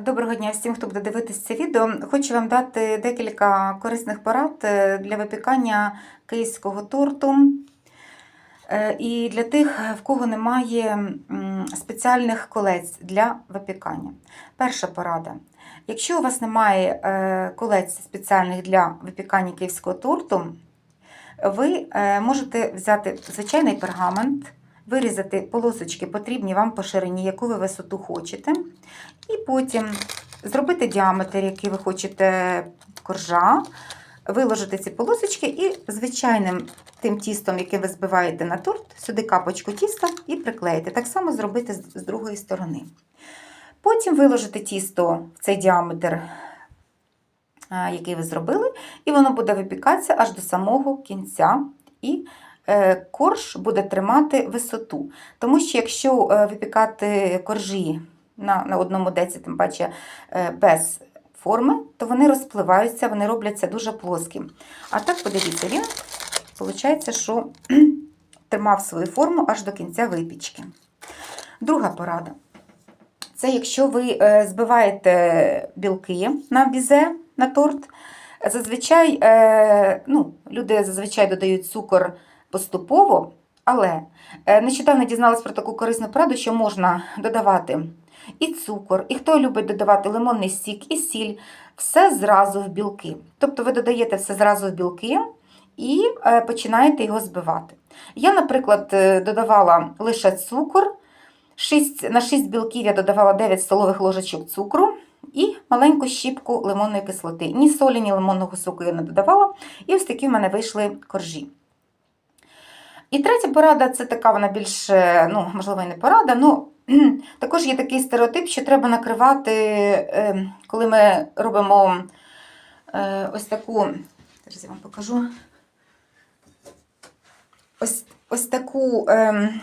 Доброго дня всім, хто буде дивитися це відео. Хочу вам дати декілька корисних порад е, для випікання київського торту. Е, І для тих, в кого немає спеціальних колець для випікання. Перша порада. Якщо у вас немає е, колець спеціальних для випікання київського торту, ви можете взяти звичайний пергамент, вирізати полосочки, потрібні вам по ширині, яку ви висоту хочете. І потім зробити діаметр, який ви хочете коржа, виложити ці полосочки і звичайним тим тістом, яке ви збиваєте на торт, сюди капочку тіста і приклеїти. Так само зробити з другої сторони. Потім виложити тісто в цей діаметр, який ви зробили, і воно буде випікатися аж до самого кінця. І корж буде тримати висоту. Тому що якщо е, випікати коржі на, на одному деці, тим паче е, без форми, то вони розпливаються, вони робляться дуже плоскі. А так, подивіться, він виходить, що тримав свою форму аж до кінця випічки. Друга порада. Це якщо ви е, збиваєте білки на бізе, на торт, зазвичай е, ну, люди зазвичай додають цукор поступово, але е, нещодавно дізналась про таку корисну пораду, що можна додавати і цукор, і хто любить додавати лимонний сік, і сіль, все зразу в білки. Тобто ви додаєте все зразу в білки і е, починаєте його збивати. Я, наприклад, е, додавала лише цукор. 6, на 6 білків я додавала 9 столових ложечок цукру і маленьку щіпку лимонної кислоти. Ні солі, ні лимонного соку я не додавала. І ось такі в мене вийшли коржі. І третя порада це така, вона більш, е, ну, можливо, і не порада, ну також є такий стереотип, що треба накривати, е, коли ми робимо е, ось таку, зараз я вам покажу. Ось, ось таку ем,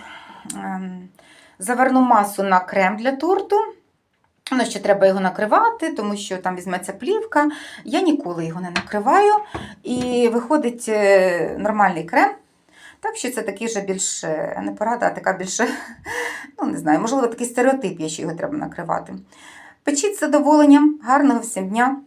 ем, заварну масу на крем для торту. Ну, ще треба його накривати, тому що там візьметься плівка. Я ніколи його не накриваю. І виходить нормальний крем. Так що це такий вже більш е, не порада, а така більше, ну не знаю, можливо, такий стереотип є, що його треба накривати. Печіть з задоволенням, гарного всім дня!